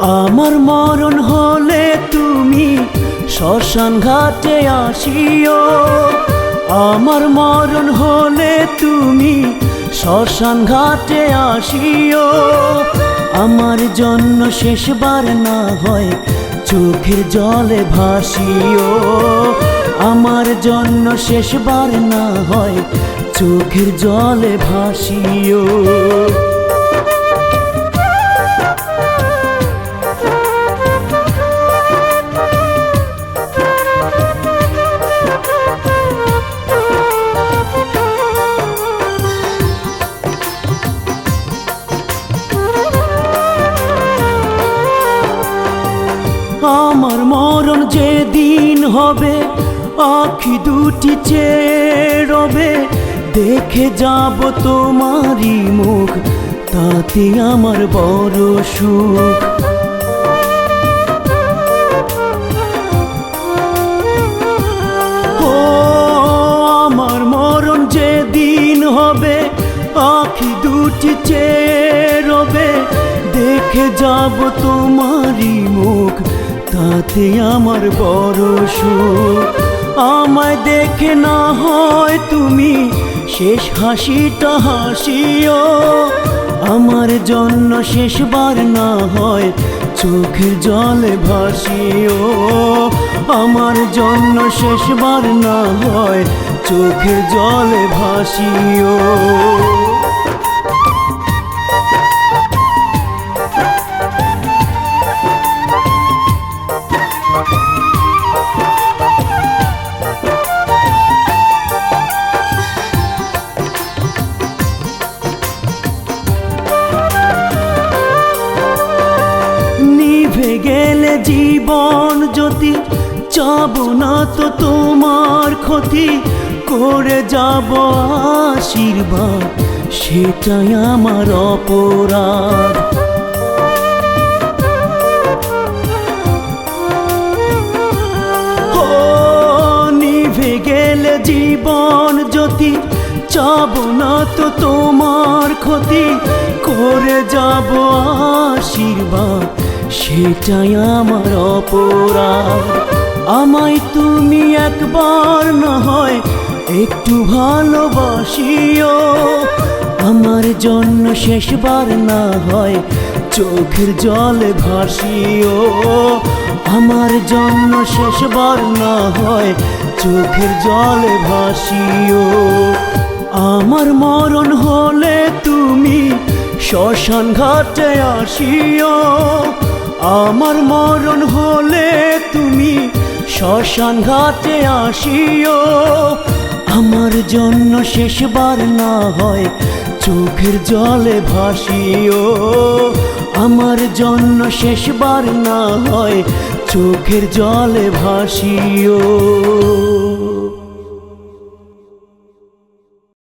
আমার মরণ হলে তুমি শ্মশান ঘাটে আসিও। আমার মরণ হলে তুমি শ্মশান ঘাটে আসিও। আমার জন্য শেষবার না হয় চোখের জলে ভাসিও। আমার জন্য শেষবার না হয় চোখের জলে ভাসিও। আমার মরণ যেদিন হবে, আখি দুটি চেয়ে রবে দেখে যাব তোমারই মুখ, তাতে আমার বড় সুখ। ও আমার মরণ যেদিন হবে, আখি দুটি চেয়ে রবে দেখে যাব তোমারই মুখ তাতে আমার বড় সুখ। আমায় দেখে না হয় তুমি শেষ হাসিটা হাসিও। আমার জন্য শেষবার না হয় চোখের জলে ভাসিও। আমার জন্য শেষবার না হয় চোখের জলে ভাসিও। জীবন যদি চাব না তো তোমার ক্ষতি করে যাব আশীর্বাদ, সেটাই আমার অপরাধ। নিভে গেলে জীবন যদি চাব না তো তোমার ক্ষতি করে যাব আশীর্বাদ সেটাই আমার অপরাধ। আমায় তুমি একবার না হয় একটু ভালোবাসিও। আমার জন্য শেষবার না হয় চোখের জলে ভাসিও। আমার জন্য শেষবার না হয় চোখের জলে ভাসিও। আমার মরণ হলে তুমি শ্মশান ঘাটে আসিও। আমার মরণ হলে তুমি শ্মশান ঘাটে আসিও। আমার জন্য শেষবার না হয় চোখের জলে ভাসিও। আমার জন্য শেষবার না হয় চোখের জলে ভাসিও।